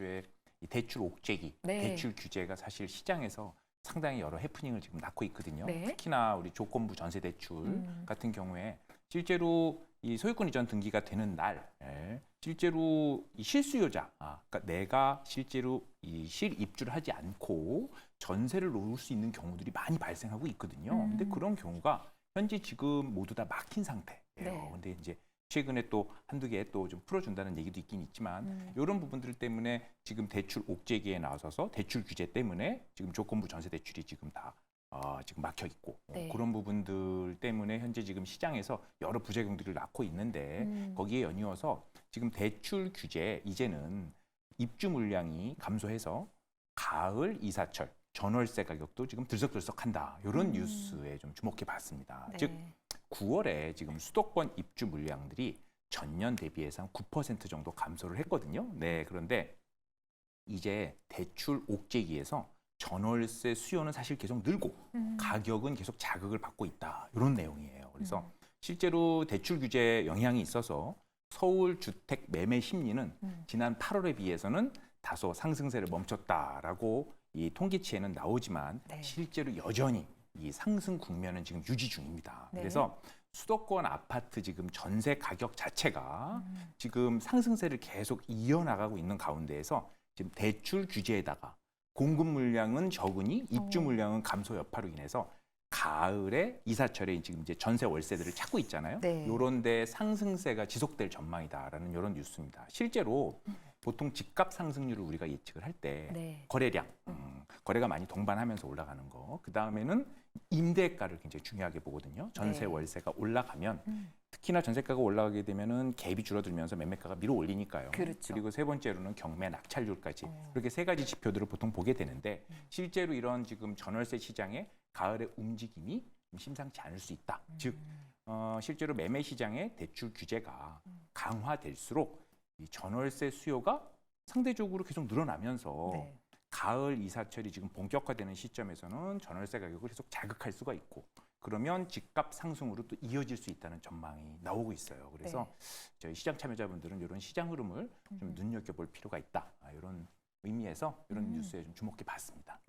주에 이 대출 옥죄기, 네. 대출 규제가 사실 시장에서 상당히 여러 해프닝을 지금 낳고 있거든요. 네. 특히나 우리 조건부 전세 대출 음. 같은 경우에 실제로 이 소유권 이전 등기가 되는 날 예, 실제로 이 실수요자, 아, 그러니까 내가 실제로 이 실입주를 하지 않고 전세를 놓을 수 있는 경우들이 많이 발생하고 있거든요. 음. 근데 그런 경우가 현재 지금 모두 다 막힌 상태예요. 네. 근데 이제 최근에 또 한두 개 또 좀 풀어준다는 얘기도 있긴 있지만 음. 이런 부분들 때문에 지금 대출 옥죄기에 나서서 대출 규제 때문에 지금 조건부 전세 대출이 지금 다 어, 지금 막혀 있고 어, 네. 그런 부분들 때문에 현재 지금 시장에서 여러 부작용들을 낳고 있는데 음. 거기에 연이어서 지금 대출 규제 이제는 입주 물량이 감소해서 가을 이사철 전월세 가격도 지금 들썩들썩한다 이런 음. 뉴스에 좀 주목해 봤습니다. 네. 즉 9월에 지금 수도권 입주 물량들이 전년 대비해서 한 9% 정도 감소를 했거든요. 네, 그런데 이제 대출 옥죄기에서 전월세 수요는 사실 계속 늘고 음. 가격은 계속 자극을 받고 있다. 이런 내용이에요. 그래서 음. 실제로 대출 규제 영향이 있어서 서울 주택 매매 심리는 음. 지난 8월에 비해서는 다소 상승세를 멈췄다라고 이 통계치에는 나오지만 네. 실제로 여전히 이 상승 국면은 지금 유지 중입니다. 네. 그래서 수도권 아파트 지금 전세 가격 자체가 음. 지금 상승세를 계속 이어나가고 있는 가운데에서 지금 대출 규제에다가 공급 물량은 적으니 입주 어. 물량은 감소 여파로 인해서 가을에 이사철에 지금 이제 전세 월세들을 찾고 있잖아요. 네. 요런데 상승세가 지속될 전망이다라는 이런 뉴스입니다. 실제로 보통 집값 상승률을 우리가 예측을 할때 네. 거래량, 음, 거래가 많이 동반하면서 올라가는 거. 그 다음에는 임대가를 굉장히 중요하게 보거든요. 전세 네. 월세가 올라가면 음. 특히나 전세가가 올라가게 되면은 갭이 줄어들면서 매매가가 밀어 올리니까요. 그렇죠. 리고 세 번째로는 경매 낙찰률까지 어. 이렇게 세 가지 지표들을 보통 보게 되는데 음. 실제로 이런 지금 전월세 시장의 가을의 움직임이 좀 심상치 않을 수 있다. 즉 음. 어, 실제로 매매 시장의 대출 규제가 음. 강화될수록 이 전월세 수요가 상대적으로 계속 늘어나면서 네. 가을 이사철이 지금 본격화되는 시점에서는 전월세 가격을 계속 자극할 수가 있고 그러면 집값 상승으로 또 이어질 수 있다는 전망이 나오고 있어요. 그래서 저희 시장 참여자분들은 이런 시장 흐름을 좀 네. 음. 눈여겨볼 필요가 있다. 아, 이런 의미에서 이런 음. 뉴스에 좀 주목해 봤습니다.